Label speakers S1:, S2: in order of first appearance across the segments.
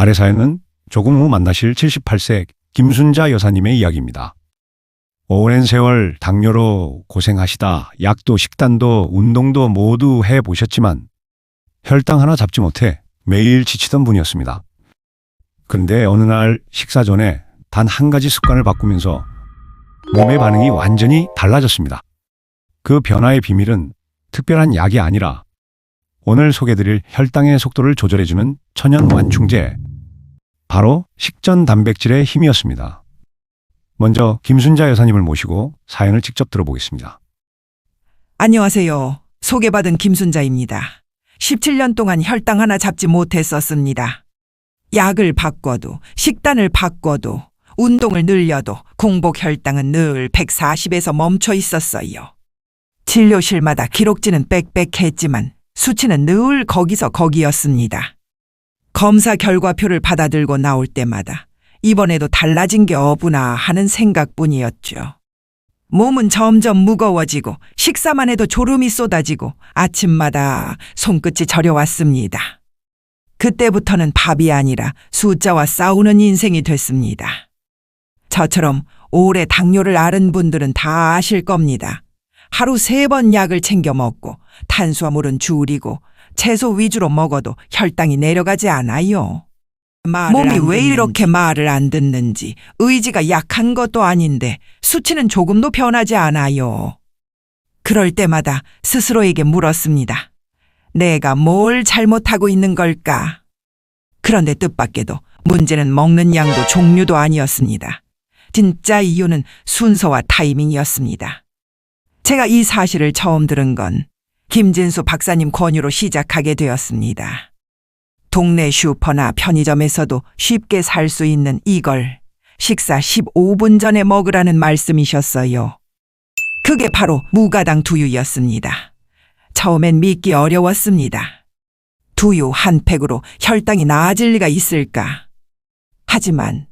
S1: 아래 사연은 조금 후 만나실 78세 김순자 여사님의 이야기입니다. 오랜 세월 당뇨로 고생하시다 약도 식단도 운동도 모두 해 보셨지만 혈당 하나 잡지 못해 매일 지치던 분이었습니다. 그런데 어느 날 식사 전에 단 한 가지 습관을 바꾸면서 몸의 반응이 완전히 달라졌습니다. 그 변화의 비밀은 특별한 약이 아니라 오늘 소개드릴 혈당의 속도를 조절해주는 천연 완충제, 바로 식전 단백질의 힘이었습니다. 먼저 김순자 여사님을 모시고 사연을 직접 들어보겠습니다.
S2: 안녕하세요. 소개받은 김순자입니다. 17년 동안 혈당 하나 잡지 못했었습니다. 약을 바꿔도, 식단을 바꿔도, 운동을 늘려도 공복 혈당은 늘 140에서 멈춰 있었어요. 진료실마다 기록지는 빽빽했지만 수치는 늘 거기서 거기였습니다. 검사 결과표를 받아들고 나올 때마다 이번에도 달라진 게 어부나 하는 생각뿐이었죠. 몸은 점점 무거워지고 식사만 해도 졸음이 쏟아지고 아침마다 손끝이 저려왔습니다. 그때부터는 밥이 아니라 숫자와 싸우는 인생이 됐습니다. 저처럼 오래 당뇨를 앓은 분들은 다 아실 겁니다. 하루 세 번 약을 챙겨 먹고 탄수화물은 줄이고 채소 위주로 먹어도 혈당이 내려가지 않아요. 몸이 왜 이렇게 말을 안 듣는지 의지가 약한 것도 아닌데 수치는 조금도 변하지 않아요. 그럴 때마다 스스로에게 물었습니다. 내가 뭘 잘못하고 있는 걸까? 그런데 뜻밖에도 문제는 먹는 양도 종류도 아니었습니다. 진짜 이유는 순서와 타이밍이었습니다. 제가 이 사실을 처음 들은 건 김진수 박사님 권유로 시작하게 되었습니다. 동네 슈퍼나 편의점에서도 쉽게 살 수 있는 이걸 식사 15분 전에 먹으라는 말씀이셨어요. 그게 바로 무가당 두유였습니다. 처음엔 믿기 어려웠습니다. 두유 한 팩으로 혈당이 나아질 리가 있을까? 하지만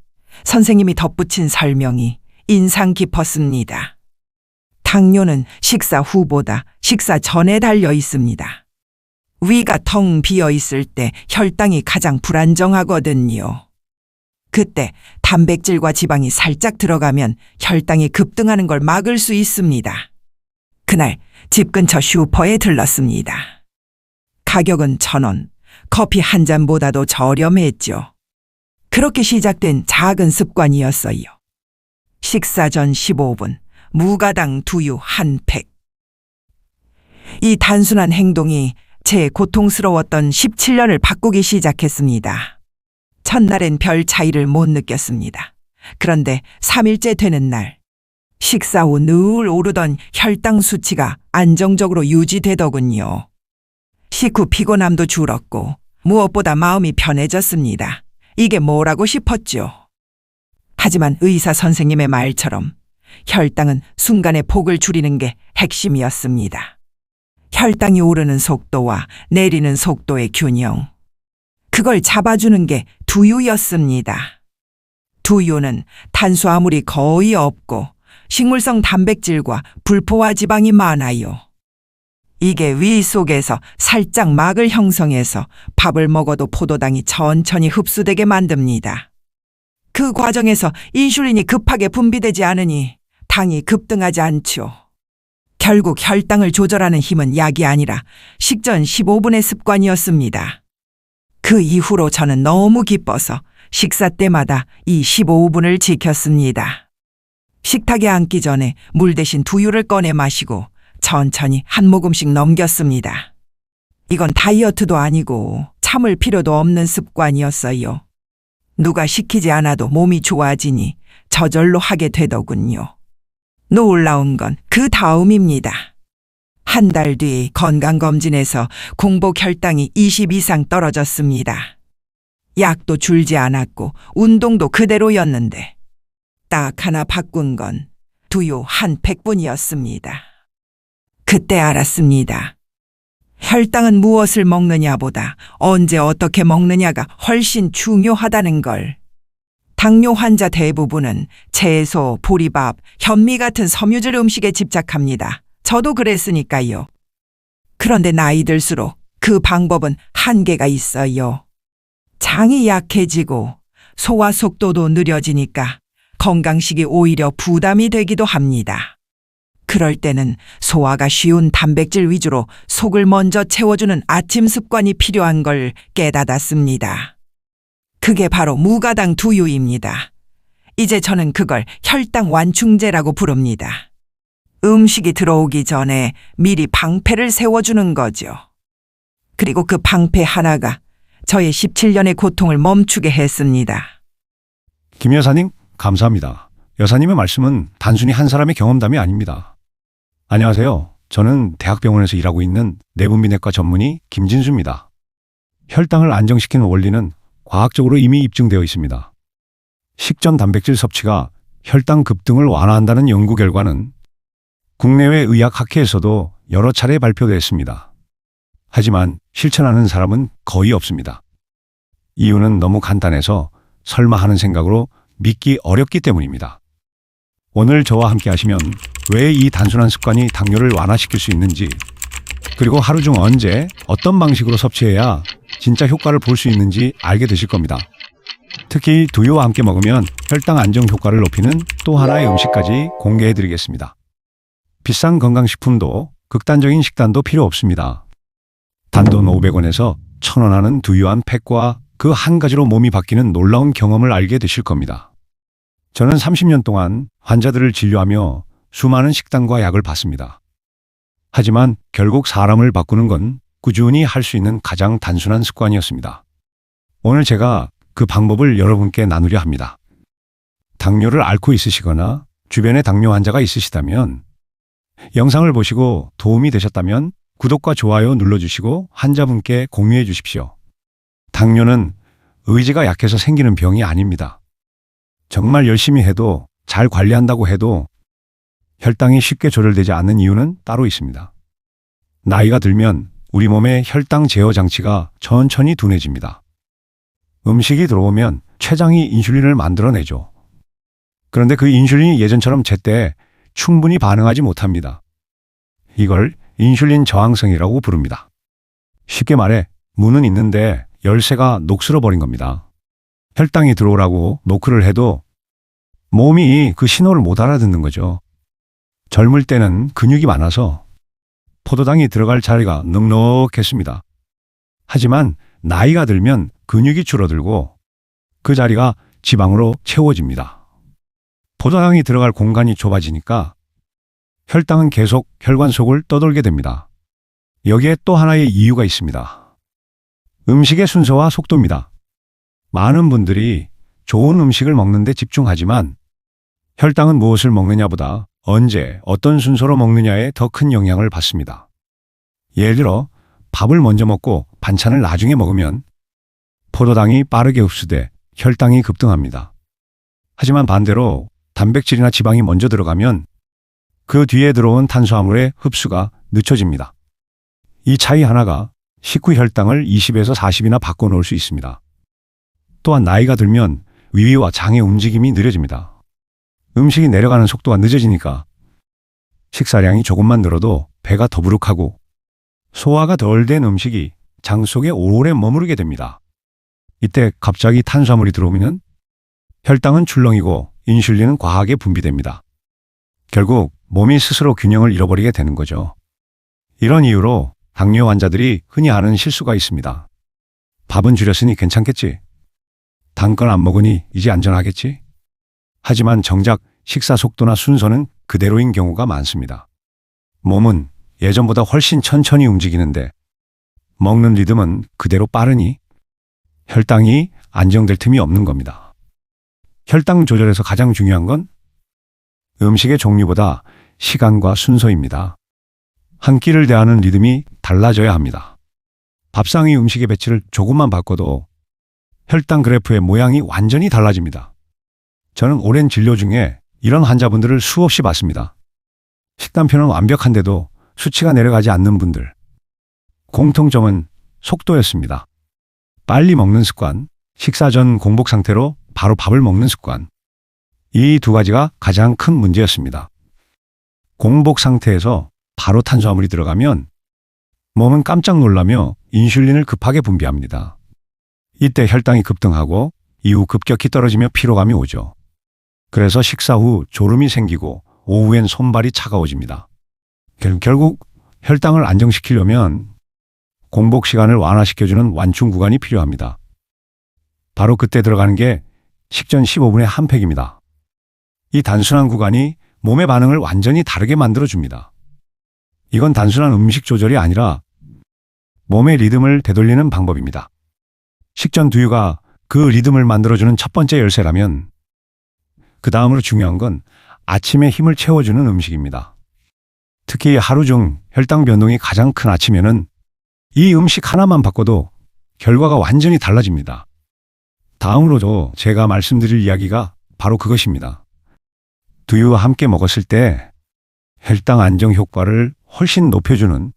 S2: 선생님이 덧붙인 설명이 인상 깊었습니다. 당뇨는 식사 후보다 식사 전에 달려 있습니다. 위가 텅 비어 있을 때 혈당이 가장 불안정하거든요. 그때 단백질과 지방이 살짝 들어가면 혈당이 급등하는 걸 막을 수 있습니다. 그날 집 근처 슈퍼에 들렀습니다. 가격은 천 원, 커피 한 잔보다도 저렴했죠. 그렇게 시작된 작은 습관이었어요. 식사 전 15분, 무가당 두유 한 팩. 이 단순한 행동이 제 고통스러웠던 17년을 바꾸기 시작했습니다. 첫날엔 별 차이를 못 느꼈습니다. 그런데 3일째 되는 날, 식사 후 늘 오르던 혈당 수치가 안정적으로 유지되더군요. 식후 피곤함도 줄었고 무엇보다 마음이 편해졌습니다. 이게 뭐라고 싶었죠. 하지만 의사 선생님의 말처럼 혈당은 순간의 폭을 줄이는 게 핵심이었습니다. 혈당이 오르는 속도와 내리는 속도의 균형. 그걸 잡아주는 게 두유였습니다. 두유는 탄수화물이 거의 없고 식물성 단백질과 불포화 지방이 많아요. 이게 위 속에서 살짝 막을 형성해서 밥을 먹어도 포도당이 천천히 흡수되게 만듭니다. 그 과정에서 인슐린이 급하게 분비되지 않으니 당이 급등하지 않죠. 결국 혈당을 조절하는 힘은 약이 아니라 식전 15분의 습관이었습니다. 그 이후로 저는 너무 기뻐서 식사 때마다 이 15분을 지켰습니다. 식탁에 앉기 전에 물 대신 두유를 꺼내 마시고 천천히 한 모금씩 넘겼습니다. 이건 다이어트도 아니고 참을 필요도 없는 습관이었어요. 누가 시키지 않아도 몸이 좋아지니 저절로 하게 되더군요. 놀라운 건 그 다음입니다. 한 달 뒤 건강검진에서 공복 혈당이 20 이상 떨어졌습니다. 약도 줄지 않았고 운동도 그대로였는데 딱 하나 바꾼 건 두유 한 팩뿐이었습니다. 그때 알았습니다. 혈당은 무엇을 먹느냐보다 언제 어떻게 먹느냐가 훨씬 중요하다는 걸. 당뇨 환자 대부분은 채소, 보리밥, 현미 같은 섬유질 음식에 집착합니다. 저도 그랬으니까요. 그런데 나이 들수록 그 방법은 한계가 있어요. 장이 약해지고 소화 속도도 느려지니까 건강식이 오히려 부담이 되기도 합니다. 그럴 때는 소화가 쉬운 단백질 위주로 속을 먼저 채워주는 아침 습관이 필요한 걸 깨닫았습니다. 그게 바로 무가당 두유입니다. 이제 저는 그걸 혈당 완충제라고 부릅니다. 음식이 들어오기 전에 미리 방패를 세워주는 거죠. 그리고 그 방패 하나가 저의 17년의 고통을 멈추게 했습니다.
S1: 김 여사님, 감사합니다. 여사님의 말씀은 단순히 한 사람의 경험담이 아닙니다. 안녕하세요. 저는 대학병원에서 일하고 있는 내분비내과 전문의 김진수입니다. 혈당을 안정시키는 원리는 과학적으로 이미 입증되어 있습니다. 식전 단백질 섭취가 혈당 급등을 완화한다는 연구 결과는 국내외 의학 학회에서도 여러 차례 발표됐습니다. 하지만 실천하는 사람은 거의 없습니다. 이유는 너무 간단해서 설마 하는 생각으로 믿기 어렵기 때문입니다. 오늘 저와 함께 하시면 왜 이 단순한 습관이 당뇨를 완화시킬 수 있는지, 그리고 하루 중 언제 어떤 방식으로 섭취해야 진짜 효과를 볼 수 있는지 알게 되실 겁니다. 특히 두유와 함께 먹으면 혈당 안정 효과를 높이는 또 하나의 음식까지 공개해 드리겠습니다. 비싼 건강식품도 극단적인 식단도 필요 없습니다. 단돈 500원에서 1000원 하는 두유 한 팩과 그 한 가지로 몸이 바뀌는 놀라운 경험을 알게 되실 겁니다. 저는 30년 동안 환자들을 진료하며 수많은 식단과 약을 봤습니다. 하지만 결국 사람을 바꾸는 건 꾸준히 할 수 있는 가장 단순한 습관이었습니다. 오늘 제가 그 방법을 여러분께 나누려 합니다. 당뇨를 앓고 있으시거나 주변에 당뇨 환자가 있으시다면 영상을 보시고 도움이 되셨다면 구독과 좋아요 눌러주시고 환자분께 공유해 주십시오. 당뇨는 의지가 약해서 생기는 병이 아닙니다. 정말 열심히 해도 잘 관리한다고 해도 혈당이 쉽게 조절되지 않는 이유는 따로 있습니다. 나이가 들면 우리 몸의 혈당 제어 장치가 천천히 둔해집니다. 음식이 들어오면 췌장이 인슐린을 만들어내죠. 그런데 그 인슐린이 예전처럼 제때 충분히 반응하지 못합니다. 이걸 인슐린 저항성이라고 부릅니다. 쉽게 말해 문은 있는데 열쇠가 녹슬어 버린 겁니다. 혈당이 들어오라고 노크를 해도 몸이 그 신호를 못 알아듣는 거죠. 젊을 때는 근육이 많아서 포도당이 들어갈 자리가 넉넉했습니다. 하지만 나이가 들면 근육이 줄어들고 그 자리가 지방으로 채워집니다. 포도당이 들어갈 공간이 좁아지니까 혈당은 계속 혈관 속을 떠돌게 됩니다. 여기에 또 하나의 이유가 있습니다. 음식의 순서와 속도입니다. 많은 분들이 좋은 음식을 먹는데 집중하지만 혈당은 무엇을 먹느냐보다 언제 어떤 순서로 먹느냐에 더 큰 영향을 받습니다. 예를 들어 밥을 먼저 먹고 반찬을 나중에 먹으면 포도당이 빠르게 흡수돼 혈당이 급등합니다. 하지만 반대로 단백질이나 지방이 먼저 들어가면 그 뒤에 들어온 탄수화물의 흡수가 늦춰집니다. 이 차이 하나가 식후 혈당을 20에서 40이나 바꿔놓을 수 있습니다. 또한 나이가 들면 위와 장의 움직임이 느려집니다. 음식이 내려가는 속도가 늦어지니까 식사량이 조금만 늘어도 배가 더부룩하고 소화가 덜 된 음식이 장 속에 오래 머무르게 됩니다. 이때 갑자기 탄수화물이 들어오면 혈당은 출렁이고 인슐린은 과하게 분비됩니다. 결국 몸이 스스로 균형을 잃어버리게 되는 거죠. 이런 이유로 당뇨 환자들이 흔히 하는 실수가 있습니다. 밥은 줄였으니 괜찮겠지. 단건 안 먹으니 이제 안전하겠지. 하지만 정작 식사 속도나 순서는 그대로인 경우가 많습니다. 몸은 예전보다 훨씬 천천히 움직이는데 먹는 리듬은 그대로 빠르니 혈당이 안정될 틈이 없는 겁니다. 혈당 조절에서 가장 중요한 건 음식의 종류보다 시간과 순서입니다. 한 끼를 대하는 리듬이 달라져야 합니다. 밥상 위 음식의 배치를 조금만 바꿔도 혈당 그래프의 모양이 완전히 달라집니다. 저는 오랜 진료 중에 이런 환자분들을 수없이 봤습니다. 식단표는 완벽한데도 수치가 내려가지 않는 분들. 공통점은 속도였습니다. 빨리 먹는 습관, 식사 전 공복 상태로 바로 밥을 먹는 습관. 이 두 가지가 가장 큰 문제였습니다. 공복 상태에서 바로 탄수화물이 들어가면 몸은 깜짝 놀라며 인슐린을 급하게 분비합니다. 이때 혈당이 급등하고 이후 급격히 떨어지며 피로감이 오죠. 그래서 식사 후 졸음이 생기고 오후엔 손발이 차가워집니다. 결- 결국 혈당을 안정시키려면 공복 시간을 완화시켜주는 완충 구간이 필요합니다. 바로 그때 들어가는 게 식전 15분의 한 팩입니다. 이 단순한 구간이 몸의 반응을 완전히 다르게 만들어줍니다. 이건 단순한 음식 조절이 아니라 몸의 리듬을 되돌리는 방법입니다. 식전 두유가 그 리듬을 만들어주는 첫 번째 열쇠라면 그 다음으로 중요한 건 아침에 힘을 채워주는 음식입니다. 특히 하루 중 혈당 변동이 가장 큰 아침에는 이 음식 하나만 바꿔도 결과가 완전히 달라집니다. 다음으로도 제가 말씀드릴 이야기가 바로 그것입니다. 두유와 함께 먹었을 때 혈당 안정 효과를 훨씬 높여주는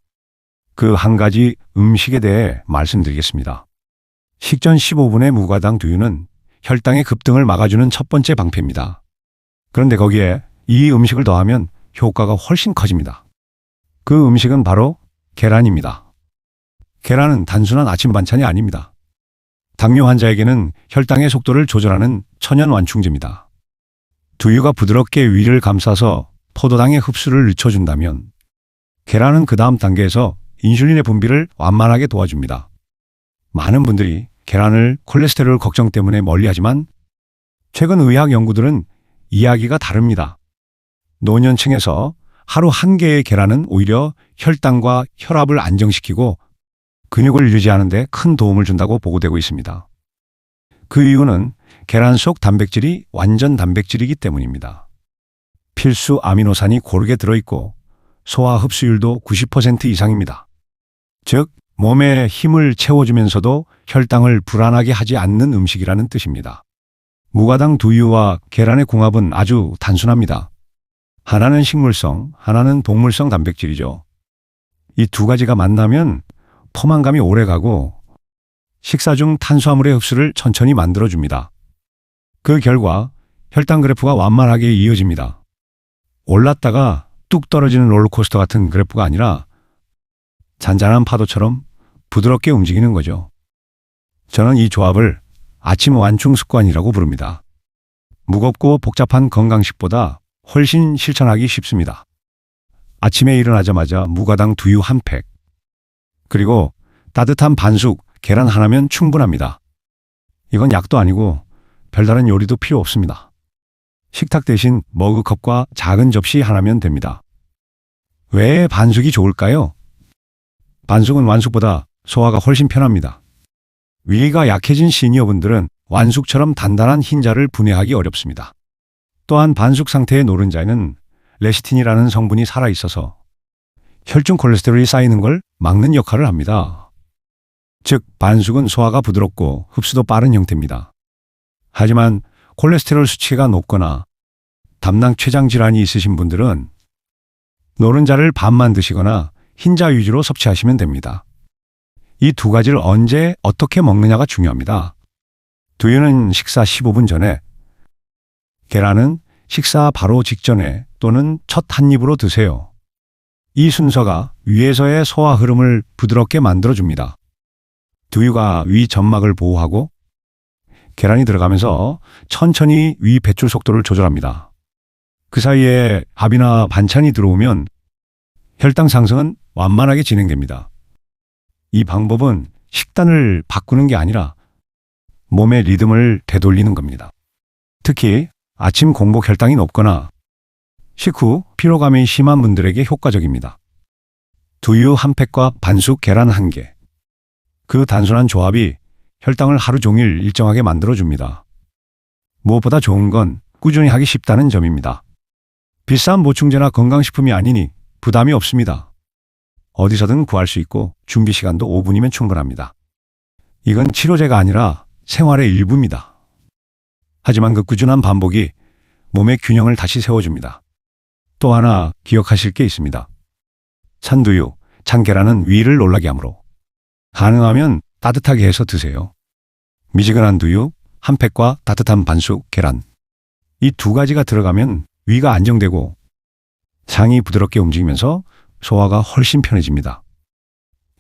S1: 그 한 가지 음식에 대해 말씀드리겠습니다. 식전 15분의 무가당 두유는 혈당의 급등을 막아주는 첫 번째 방패입니다. 그런데 거기에 이 음식을 더하면 효과가 훨씬 커집니다. 그 음식은 바로 계란입니다. 계란은 단순한 아침 반찬이 아닙니다. 당뇨 환자에게는 혈당의 속도를 조절하는 천연 완충제입니다. 두유가 부드럽게 위를 감싸서 포도당의 흡수를 늦춰준다면 계란은 그 다음 단계에서 인슐린의 분비를 완만하게 도와줍니다. 많은 분들이 계란을 콜레스테롤 걱정 때문에 멀리하지만 최근 의학 연구들은 이야기가 다릅니다. 노년층에서 하루 한 개의 계란은 오히려 혈당과 혈압을 안정시키고 근육을 유지하는 데 큰 도움을 준다고 보고되고 있습니다. 그 이유는 계란 속 단백질이 완전 단백질이기 때문입니다. 필수 아미노산이 고르게 들어있고 소화 흡수율도 90% 이상입니다. 즉, 몸에 힘을 채워주면서도 혈당을 불안하게 하지 않는 음식이라는 뜻입니다. 무가당 두유와 계란의 궁합은 아주 단순합니다. 하나는 식물성, 하나는 동물성 단백질이죠. 이 두 가지가 만나면 포만감이 오래 가고 식사 중 탄수화물의 흡수를 천천히 만들어줍니다. 그 결과 혈당 그래프가 완만하게 이어집니다. 올랐다가 뚝 떨어지는 롤러코스터 같은 그래프가 아니라 잔잔한 파도처럼 부드럽게 움직이는 거죠. 저는 이 조합을 아침 완충 습관이라고 부릅니다. 무겁고 복잡한 건강식보다 훨씬 실천하기 쉽습니다. 아침에 일어나자마자 무가당 두유 한 팩, 그리고 따뜻한 반숙, 계란 하나면 충분합니다. 이건 약도 아니고 별다른 요리도 필요 없습니다. 식탁 대신 머그컵과 작은 접시 하나면 됩니다. 왜 반숙이 좋을까요? 반숙은 완숙보다 소화가 훨씬 편합니다. 위가 약해진 시니어분들은 완숙처럼 단단한 흰자를 분해하기 어렵습니다. 또한 반숙 상태의 노른자에는 레시틴이라는 성분이 살아있어서 혈중 콜레스테롤이 쌓이는 걸 막는 역할을 합니다. 즉, 반숙은 소화가 부드럽고 흡수도 빠른 형태입니다. 하지만 콜레스테롤 수치가 높거나 담낭 췌장 질환이 있으신 분들은 노른자를 반만 드시거나 흰자 위주로 섭취하시면 됩니다. 이 두 가지를 언제 어떻게 먹느냐가 중요합니다. 두유는 식사 15분 전에, 계란은 식사 바로 직전에 또는 첫 한 입으로 드세요. 이 순서가 위에서의 소화 흐름을 부드럽게 만들어줍니다. 두유가 위 점막을 보호하고 계란이 들어가면서 천천히 위 배출 속도를 조절합니다. 그 사이에 밥이나 반찬이 들어오면 혈당 상승은 완만하게 진행됩니다. 이 방법은 식단을 바꾸는 게 아니라 몸의 리듬을 되돌리는 겁니다. 특히 아침 공복 혈당이 높거나 식후 피로감이 심한 분들에게 효과적입니다. 두유 한 팩과 반숙 계란 한 개. 그 단순한 조합이 혈당을 하루 종일 일정하게 만들어줍니다. 무엇보다 좋은 건 꾸준히 하기 쉽다는 점입니다. 비싼 보충제나 건강식품이 아니니 부담이 없습니다. 어디서든 구할 수 있고 준비 시간도 5분이면 충분합니다. 이건 치료제가 아니라 생활의 일부입니다. 하지만 그 꾸준한 반복이 몸의 균형을 다시 세워줍니다. 또 하나 기억하실 게 있습니다. 찬두유, 찬계란은 위를 놀라게 하므로 가능하면 따뜻하게 해서 드세요. 미지근한 두유, 한 팩과 따뜻한 반숙 계란. 이 두 가지가 들어가면 위가 안정되고 장이 부드럽게 움직이면서 소화가 훨씬 편해집니다.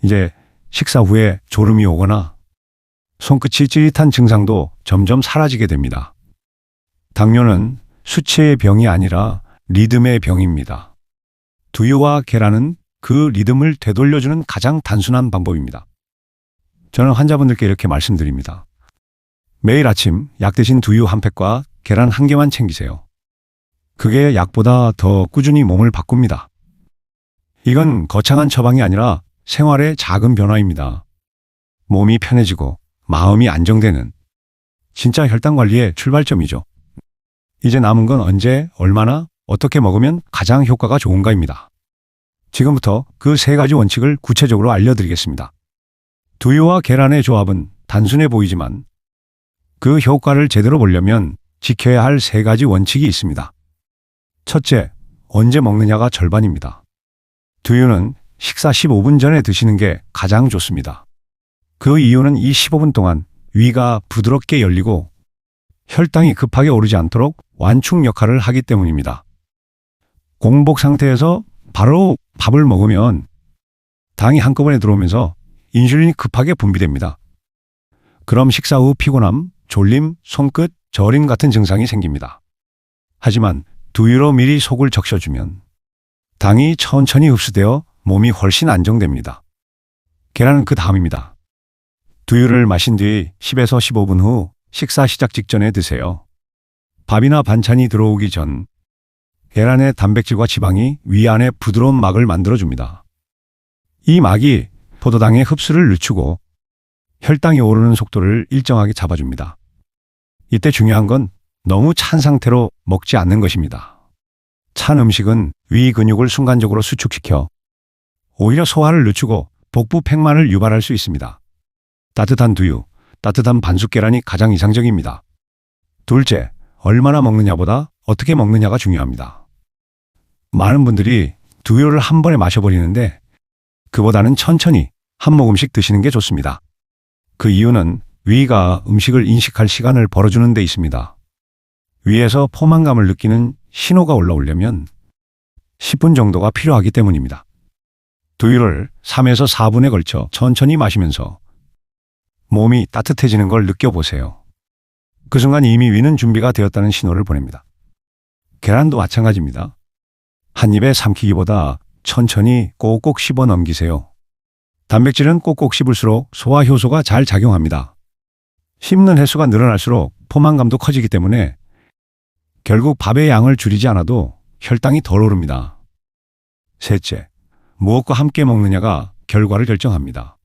S1: 이제 식사 후에 졸음이 오거나 손끝이 찌릿한 증상도 점점 사라지게 됩니다. 당뇨는 수치의 병이 아니라 리듬의 병입니다. 두유와 계란은 그 리듬을 되돌려주는 가장 단순한 방법입니다. 저는 환자분들께 이렇게 말씀드립니다. 매일 아침 약 대신 두유 한 팩과 계란 한 개만 챙기세요. 그게 약보다 더 꾸준히 몸을 바꿉니다. 이건 거창한 처방이 아니라 생활의 작은 변화입니다. 몸이 편해지고 마음이 안정되는 진짜 혈당 관리의 출발점이죠. 이제 남은 건 언제, 얼마나, 어떻게 먹으면 가장 효과가 좋은가입니다. 지금부터 그 세 가지 원칙을 구체적으로 알려드리겠습니다. 두유와 계란의 조합은 단순해 보이지만 그 효과를 제대로 보려면 지켜야 할 세 가지 원칙이 있습니다. 첫째, 언제 먹느냐가 절반입니다. 두유는 식사 15분 전에 드시는 게 가장 좋습니다. 그 이유는 이 15분 동안 위가 부드럽게 열리고 혈당이 급하게 오르지 않도록 완충 역할을 하기 때문입니다. 공복 상태에서 바로 밥을 먹으면 당이 한꺼번에 들어오면서 인슐린이 급하게 분비됩니다. 그럼 식사 후 피곤함, 졸림, 손끝, 저림 같은 증상이 생깁니다. 하지만 두유로 미리 속을 적셔주면 당이 천천히 흡수되어 몸이 훨씬 안정됩니다. 계란은 그 다음입니다. 두유를 마신 뒤 10에서 15분 후 식사 시작 직전에 드세요. 밥이나 반찬이 들어오기 전 계란의 단백질과 지방이 위 안에 부드러운 막을 만들어줍니다. 이 막이 포도당의 흡수를 늦추고 혈당이 오르는 속도를 일정하게 잡아줍니다. 이때 중요한 건 너무 찬 상태로 먹지 않는 것입니다. 찬 음식은 위 근육을 순간적으로 수축시켜 오히려 소화를 늦추고 복부 팽만을 유발할 수 있습니다. 따뜻한 두유, 따뜻한 반숙 계란이 가장 이상적입니다. 둘째, 얼마나 먹느냐보다 어떻게 먹느냐가 중요합니다. 많은 분들이 두유를 한 번에 마셔버리는데 그보다는 천천히 한 모금씩 드시는 게 좋습니다. 그 이유는 위가 음식을 인식할 시간을 벌어주는 데 있습니다. 위에서 포만감을 느끼는 신호가 올라오려면 10분 정도가 필요하기 때문입니다. 두유를 3에서 4분에 걸쳐 천천히 마시면서 몸이 따뜻해지는 걸 느껴보세요. 그 순간 이미 위는 준비가 되었다는 신호를 보냅니다. 계란도 마찬가지입니다. 한 입에 삼키기보다 천천히 꼭꼭 씹어 넘기세요. 단백질은 꼭꼭 씹을수록 소화 효소가 잘 작용합니다. 씹는 횟수가 늘어날수록 포만감도 커지기 때문에 결국 밥의 양을 줄이지 않아도 혈당이 덜 오릅니다. 셋째, 무엇과 함께 먹느냐가 결과를 결정합니다.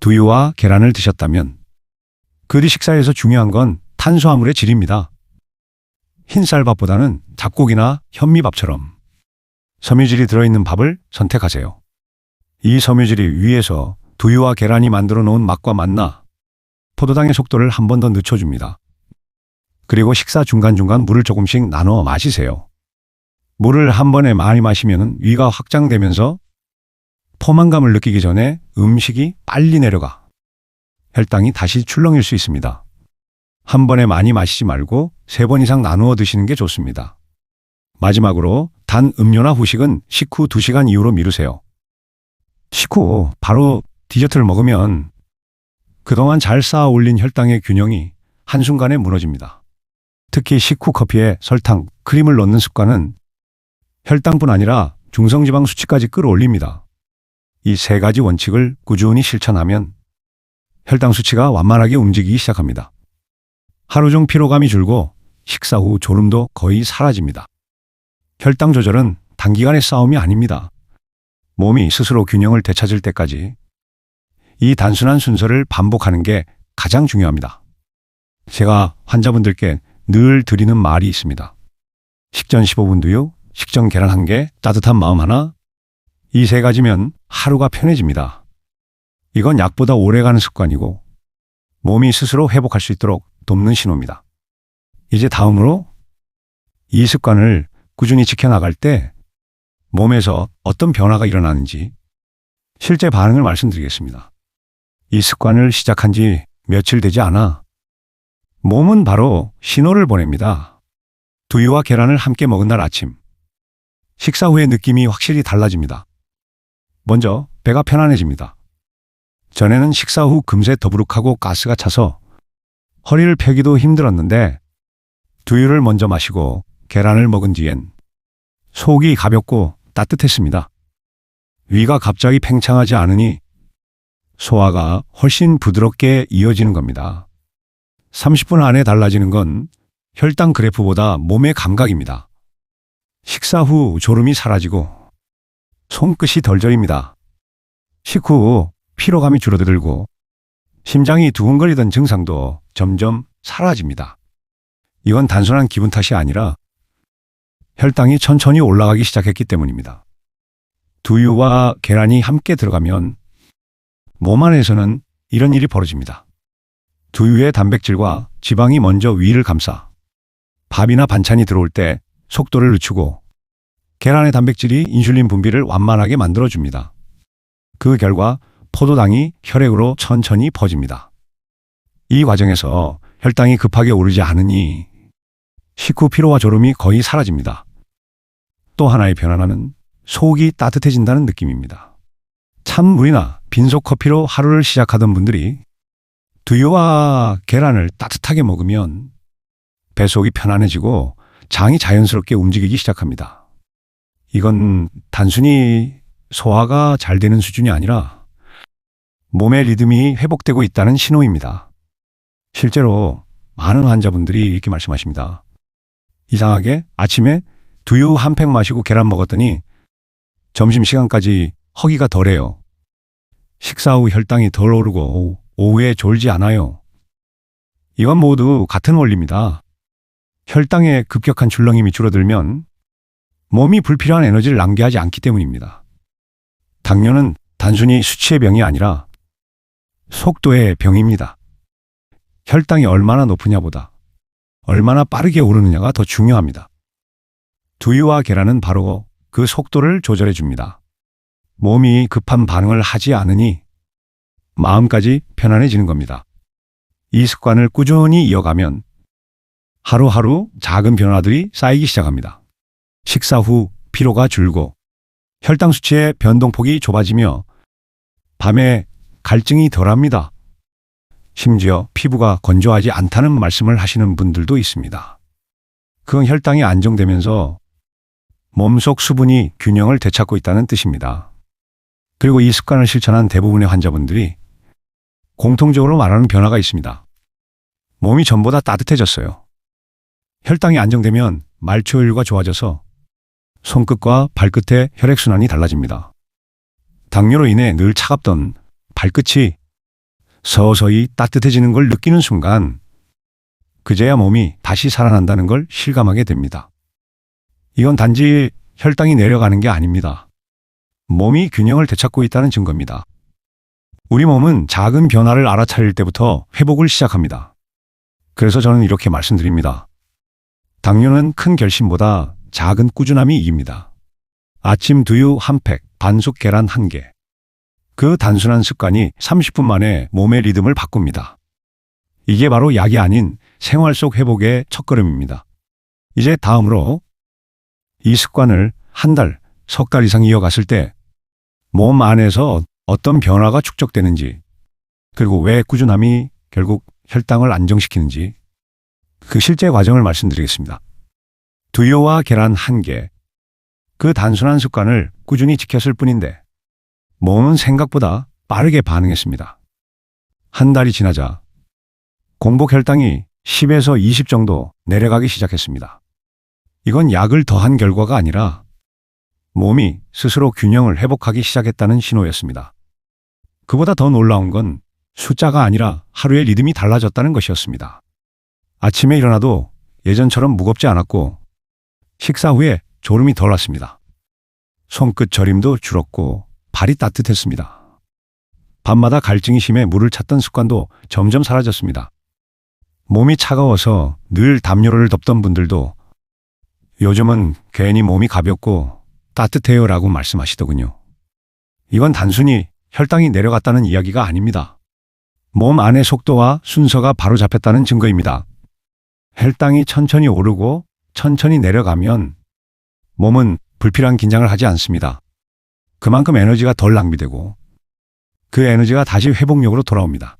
S1: 두유와 계란을 드셨다면 그뒤 식사에서 중요한 건 탄수화물의 질입니다. 흰쌀밥보다는 잡곡이나 현미밥처럼 섬유질이 들어있는 밥을 선택하세요. 이 섬유질이 위에서 두유와 계란이 만들어 놓은 맛과 만나 포도당의 속도를 한 번 더 늦춰줍니다. 그리고 식사 중간중간 물을 조금씩 나눠 마시세요. 물을 한 번에 많이 마시면 위가 확장되면서 포만감을 느끼기 전에 음식이 빨리 내려가 혈당이 다시 출렁일 수 있습니다. 한 번에 많이 마시지 말고 세 번 이상 나누어 드시는 게 좋습니다. 마지막으로 단 음료나 후식은 식후 2시간 이후로 미루세요. 식후 바로 디저트를 먹으면 그동안 잘 쌓아 올린 혈당의 균형이 한순간에 무너집니다. 특히 식후 커피에 설탕, 크림을 넣는 습관은 혈당뿐 아니라 중성지방 수치까지 끌어올립니다. 이 세 가지 원칙을 꾸준히 실천하면 혈당 수치가 완만하게 움직이기 시작합니다. 하루 중 피로감이 줄고 식사 후 졸음도 거의 사라집니다. 혈당 조절은 단기간의 싸움이 아닙니다. 몸이 스스로 균형을 되찾을 때까지 이 단순한 순서를 반복하는 게 가장 중요합니다. 제가 환자분들께 늘 드리는 말이 있습니다. 식전 15분 두유, 식전 계란 한 개, 따뜻한 마음 하나. 이 세 가지면 하루가 편해집니다. 이건 약보다 오래가는 습관이고 몸이 스스로 회복할 수 있도록 돕는 신호입니다. 이제 다음으로 이 습관을 꾸준히 지켜나갈 때 몸에서 어떤 변화가 일어나는지 실제 반응을 말씀드리겠습니다. 이 습관을 시작한 지 며칠 되지 않아 몸은 바로 신호를 보냅니다. 두유와 계란을 함께 먹은 날 아침. 식사 후의 느낌이 확실히 달라집니다. 먼저 배가 편안해집니다. 전에는 식사 후 금세 더부룩하고 가스가 차서 허리를 펴기도 힘들었는데 두유를 먼저 마시고 계란을 먹은 뒤엔 속이 가볍고 따뜻했습니다. 위가 갑자기 팽창하지 않으니 소화가 훨씬 부드럽게 이어지는 겁니다. 30분 안에 달라지는 건 혈당 그래프보다 몸의 감각입니다. 식사 후 졸음이 사라지고 손끝이 덜 저립니다. 식후 피로감이 줄어들고 심장이 두근거리던 증상도 점점 사라집니다. 이건 단순한 기분 탓이 아니라 혈당이 천천히 올라가기 시작했기 때문입니다. 두유와 계란이 함께 들어가면 몸 안에서는 이런 일이 벌어집니다. 두유의 단백질과 지방이 먼저 위를 감싸 밥이나 반찬이 들어올 때 속도를 늦추고 계란의 단백질이 인슐린 분비를 완만하게 만들어줍니다. 그 결과 포도당이 혈액으로 천천히 퍼집니다. 이 과정에서 혈당이 급하게 오르지 않으니 식후 피로와 졸음이 거의 사라집니다. 또 하나의 변화는 속이 따뜻해진다는 느낌입니다. 찬물이나 빈속 커피로 하루를 시작하던 분들이 두유와 계란을 따뜻하게 먹으면 배속이 편안해지고 장이 자연스럽게 움직이기 시작합니다. 이건 단순히 소화가 잘 되는 수준이 아니라 몸의 리듬이 회복되고 있다는 신호입니다. 실제로 많은 환자분들이 이렇게 말씀하십니다. 이상하게 아침에 두유 한 팩 마시고 계란 먹었더니 점심시간까지 허기가 덜해요. 식사 후 혈당이 덜 오르고 오후에 졸지 않아요. 이건 모두 같은 원리입니다. 혈당의 급격한 출렁임이 줄어들면 몸이 불필요한 에너지를 낭비하지 않기 때문입니다. 당뇨는 단순히 수치의 병이 아니라 속도의 병입니다. 혈당이 얼마나 높으냐보다 얼마나 빠르게 오르느냐가 더 중요합니다. 두유와 계란은 바로 그 속도를 조절해 줍니다. 몸이 급한 반응을 하지 않으니 마음까지 편안해지는 겁니다. 이 습관을 꾸준히 이어가면 하루하루 작은 변화들이 쌓이기 시작합니다. 식사 후 피로가 줄고 혈당 수치의 변동폭이 좁아지며 밤에 갈증이 덜합니다. 심지어 피부가 건조하지 않다는 말씀을 하시는 분들도 있습니다. 그건 혈당이 안정되면서 몸속 수분이 균형을 되찾고 있다는 뜻입니다. 그리고 이 습관을 실천한 대부분의 환자분들이 공통적으로 말하는 변화가 있습니다. 몸이 전보다 따뜻해졌어요. 혈당이 안정되면 말초율과 좋아져서 손끝과 발끝의 혈액순환이 달라집니다. 당뇨로 인해 늘 차갑던 발끝이 서서히 따뜻해지는 걸 느끼는 순간 그제야 몸이 다시 살아난다는 걸 실감하게 됩니다. 이건 단지 혈당이 내려가는 게 아닙니다. 몸이 균형을 되찾고 있다는 증거입니다. 우리 몸은 작은 변화를 알아차릴 때부터 회복을 시작합니다. 그래서 저는 이렇게 말씀드립니다. 당뇨는 큰 결심보다 작은 꾸준함이 이깁니다. 아침 두유 한 팩, 반숙 계란 한 개. 그 단순한 습관이 30분 만에 몸의 리듬을 바꿉니다. 이게 바로 약이 아닌 생활 속 회복의 첫걸음입니다. 이제 다음으로 이 습관을 한 달, 석 달 이상 이어갔을 때 몸 안에서 어떤 변화가 축적되는지, 그리고 왜 꾸준함이 결국 혈당을 안정시키는지 그 실제 과정을 말씀드리겠습니다. 두유와 계란 한 개. 그 단순한 습관을 꾸준히 지켰을 뿐인데 몸은 생각보다 빠르게 반응했습니다. 한 달이 지나자 공복 혈당이 10에서 20 정도 내려가기 시작했습니다. 이건 약을 더한 결과가 아니라 몸이 스스로 균형을 회복하기 시작했다는 신호였습니다. 그보다 더 놀라운 건 숫자가 아니라 하루의 리듬이 달라졌다는 것이었습니다. 아침에 일어나도 예전처럼 무겁지 않았고 식사 후에 졸음이 덜 왔습니다. 손끝 저림도 줄었고 발이 따뜻했습니다. 밤마다 갈증이 심해 물을 찾던 습관도 점점 사라졌습니다. 몸이 차가워서 늘 담요를 덮던 분들도 요즘은 괜히 몸이 가볍고 따뜻해요 라고 말씀하시더군요. 이건 단순히 혈당이 내려갔다는 이야기가 아닙니다. 몸 안의 속도와 순서가 바로 잡혔다는 증거입니다. 혈당이 천천히 오르고 천천히 내려가면 몸은 불필요한 긴장을 하지 않습니다. 그만큼 에너지가 덜 낭비되고 그 에너지가 다시 회복력으로 돌아옵니다.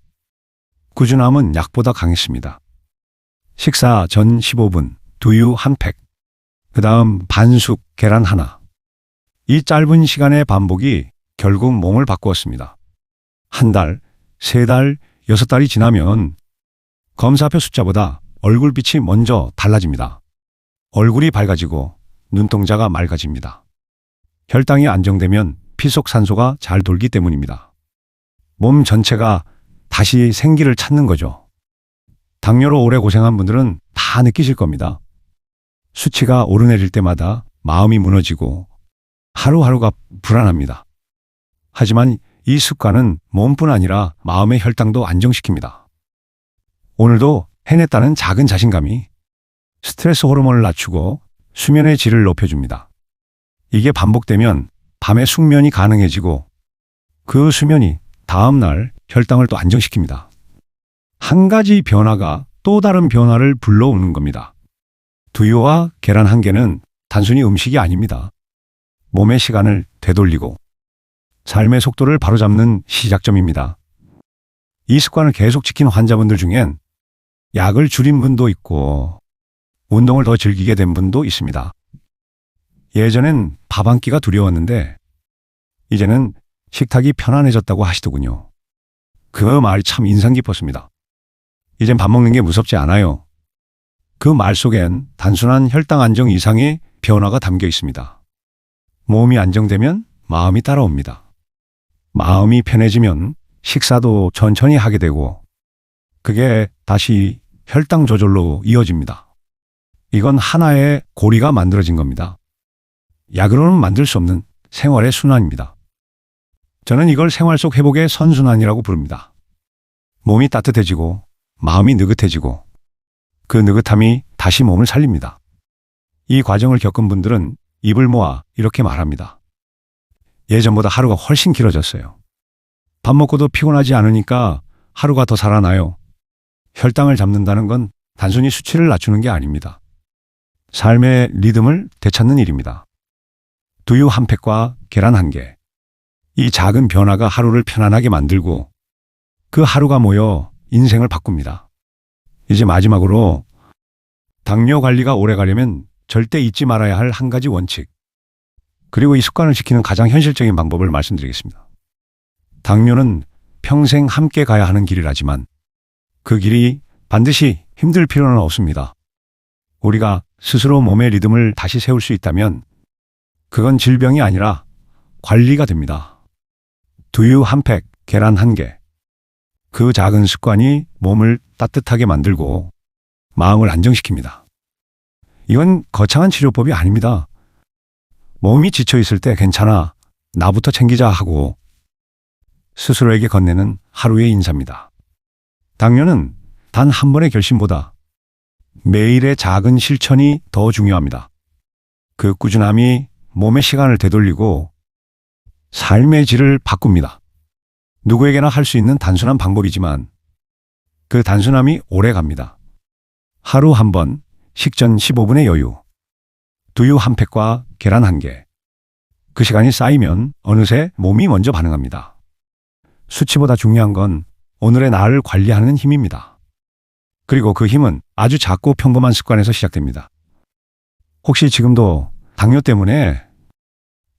S1: 꾸준함은 약보다 강했습니다. 식사 전 15분, 두유 한 팩, 그 다음 반숙 계란 하나. 이 짧은 시간의 반복이 결국 몸을 바꾸었습니다. 한 달, 세 달, 여섯 달이 지나면 검사표 숫자보다 얼굴빛이 먼저 달라집니다. 얼굴이 밝아지고 눈동자가 맑아집니다. 혈당이 안정되면 피 속 산소가 잘 돌기 때문입니다. 몸 전체가 다시 생기를 찾는 거죠. 당뇨로 오래 고생한 분들은 다 느끼실 겁니다. 수치가 오르내릴 때마다 마음이 무너지고 하루하루가 불안합니다. 하지만 이 습관은 몸뿐 아니라 마음의 혈당도 안정시킵니다. 오늘도 해냈다는 작은 자신감이 스트레스 호르몬을 낮추고 수면의 질을 높여줍니다. 이게 반복되면 밤에 숙면이 가능해지고 그 수면이 다음날 혈당을 또 안정시킵니다. 한 가지 변화가 또 다른 변화를 불러오는 겁니다. 두유와 계란 한 개는 단순히 음식이 아닙니다. 몸의 시간을 되돌리고 삶의 속도를 바로잡는 시작점입니다. 이 습관을 계속 지킨 환자분들 중엔 약을 줄인 분도 있고 운동을 더 즐기게 된 분도 있습니다. 예전엔 밥 한 끼가 두려웠는데 이제는 식탁이 편안해졌다고 하시더군요. 그 말이 참 인상 깊었습니다. 이젠 밥 먹는 게 무섭지 않아요. 그 말 속엔 단순한 혈당 안정 이상의 변화가 담겨 있습니다. 몸이 안정되면 마음이 따라옵니다. 마음이 편해지면 식사도 천천히 하게 되고 그게 다시 혈당 조절로 이어집니다. 이건 하나의 고리가 만들어진 겁니다. 약으로는 만들 수 없는 생활의 순환입니다. 저는 이걸 생활 속 회복의 선순환이라고 부릅니다. 몸이 따뜻해지고 마음이 느긋해지고 그 느긋함이 다시 몸을 살립니다. 이 과정을 겪은 분들은 입을 모아 이렇게 말합니다. 예전보다 하루가 훨씬 길어졌어요. 밥 먹고도 피곤하지 않으니까 하루가 더 살아나요. 혈당을 잡는다는 건 단순히 수치를 낮추는 게 아닙니다. 삶의 리듬을 되찾는 일입니다. 두유 한 팩과 계란 한 개. 이 작은 변화가 하루를 편안하게 만들고 그 하루가 모여 인생을 바꿉니다. 이제 마지막으로 당뇨 관리가 오래 가려면 절대 잊지 말아야 할 한 가지 원칙. 그리고 이 습관을 지키는 가장 현실적인 방법을 말씀드리겠습니다. 당뇨는 평생 함께 가야 하는 길이라지만 그 길이 반드시 힘들 필요는 없습니다. 우리가 스스로 몸의 리듬을 다시 세울 수 있다면 그건 질병이 아니라 관리가 됩니다. 두유 한 팩, 계란 한 개. 그 작은 습관이 몸을 따뜻하게 만들고 마음을 안정시킵니다. 이건 거창한 치료법이 아닙니다. 몸이 지쳐 있을 때 괜찮아. 나부터 챙기자 하고 스스로에게 건네는 하루의 인사입니다. 당뇨는 단 한 번의 결심보다 매일의 작은 실천이 더 중요합니다. 그 꾸준함이 몸의 시간을 되돌리고 삶의 질을 바꿉니다. 누구에게나 할 수 있는 단순한 방법이지만 그 단순함이 오래 갑니다. 하루 한 번, 식전 15분의 여유, 두유 한 팩과 계란 한 개. 그 시간이 쌓이면 어느새 몸이 먼저 반응합니다. 수치보다 중요한 건 오늘의 나를 관리하는 힘입니다. 그리고 그 힘은 아주 작고 평범한 습관에서 시작됩니다. 혹시 지금도 당뇨 때문에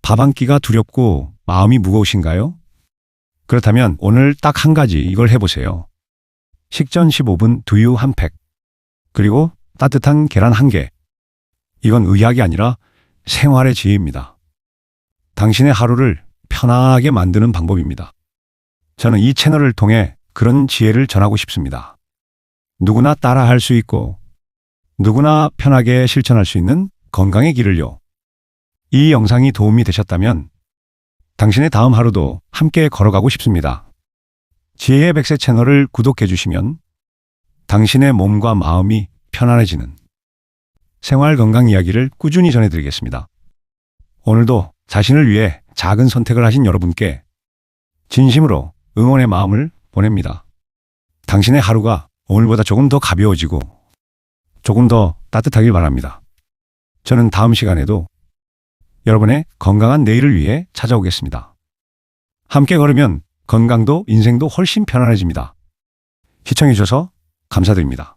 S1: 밥 한 끼가 두렵고 마음이 무거우신가요? 그렇다면 오늘 딱 한 가지 이걸 해보세요. 식전 15분 두유 한 팩, 그리고 따뜻한 계란 한 개. 이건 의학이 아니라 생활의 지혜입니다. 당신의 하루를 편하게 만드는 방법입니다. 저는 이 채널을 통해 그런 지혜를 전하고 싶습니다. 누구나 따라 할 수 있고, 누구나 편하게 실천할 수 있는 건강의 길을요. 이 영상이 도움이 되셨다면 당신의 다음 하루도 함께 걸어가고 싶습니다. 지혜의 백세 채널을 구독해 주시면 당신의 몸과 마음이 편안해지는 생활 건강 이야기를 꾸준히 전해드리겠습니다. 오늘도 자신을 위해 작은 선택을 하신 여러분께 진심으로 응원의 마음을 보냅니다. 당신의 하루가 오늘보다 조금 더 가벼워지고 조금 더 따뜻하길 바랍니다. 저는 다음 시간에도 여러분의 건강한 내일을 위해 찾아오겠습니다. 함께 걸으면 건강도 인생도 훨씬 편안해집니다. 시청해주셔서 감사드립니다.